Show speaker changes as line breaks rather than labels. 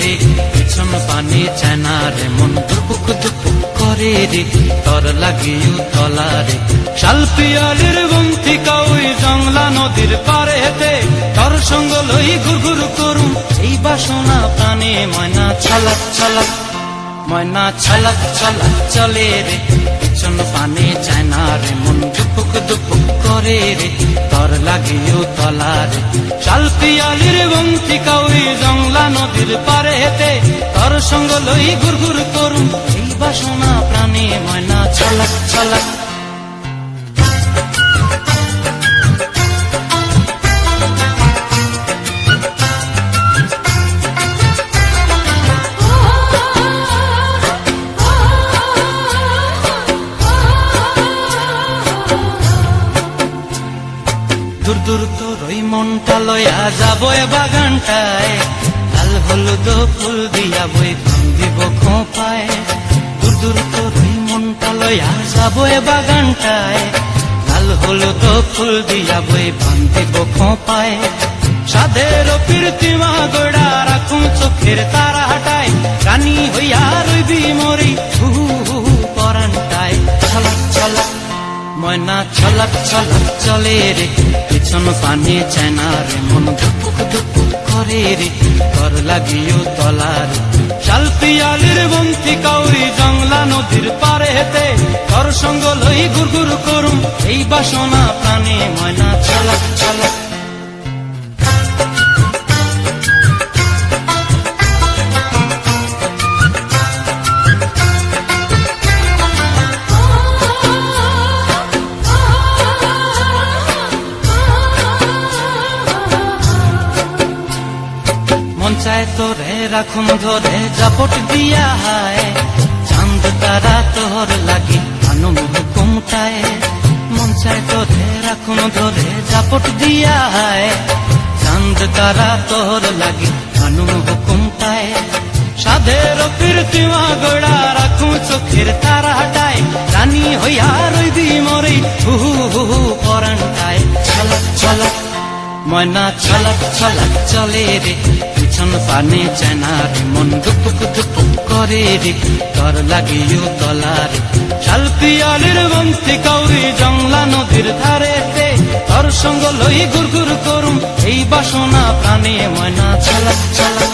রে। পিছন পানি চায়না রে, মন দুপুক দুপুক করে রে। তর লাগিও তলা রে। শাল পিয়ালির বন্তি কাউই জংলা নদীর পারে হেতে তর সঙ্গ লই ঘুর ঘুর করুম, এই বাসনা প্রাণে ময়না ছলক ছলক, ময়না ছলক ছলক চলে রে। পিছন পানে চায় না রে, মন দুপুক দুপুক করে রে, তর লাগিও তলা রে। চাল পিয়ালির বংশী কাউরি জংলা নদীর পারে হেতে তর সঙ্গ লই ঘুর ঘুর করুন, এই বাসনা প্রাণে ময়না ছলক ছলক দূর দূর তোর ওই মনটা লয়া যাব এ বাগানটায়। লাল হলুদ ফুল দিয়া বই ফান দিব খোপায়। দূর দূর তোর ওই মনটা লয়া যাব এ বাগানটায়। লাল হলুদ ফুল দিয়া বই ফান দিব খোপায়। সাধের কীর্তিমা গোড়া রাখুন চোখের তারা হাটায়। রানী হইয়া রইবি মরি হু হু, পরানটায়। ছলক ছলক, ময়না, ছলক ছলক, চলে রে। পিছন পানে চায়না রে মন ধুপুক ধুপুক করে রে কর লাগিও তলার শাল পিয়ালির বন্তি কাউরি জংলা নদীর পারে হেতে কর সঙ্গ লই গুর গুর করুম এই বাসনা প্রাণে ময়না ছলক ছলক চায় তোরে রাখুন ধরে জাপট দিয়া হায়। চাঁদ, তারা তোর লাগি আনন্দ হুকুমটায় মন চায় তোরে রাখুন ধরে জাপট দিয়া হায়। চাঁদ, তারা তোর লাগি আনন্দ হুকুমটায় সাধের কীর্তিমা গোড়া রাখুন চোখের তারা হাটায় রানী হইয়া রইবি মরি, হু হু হু ছলক ময়না ছলক ছলক চলে রে, পিছন পানে চেনা রে, মন দুপুক দুপুক করে রে তর লাগিও তলা রে। শাল পিয়ালির বন্তি কাউরি জংলা নদীর ধারে তে তর সঙ্গ লই গুর গুর করুম, এই বাসনা প্রাণে ময়না ছলক ছলক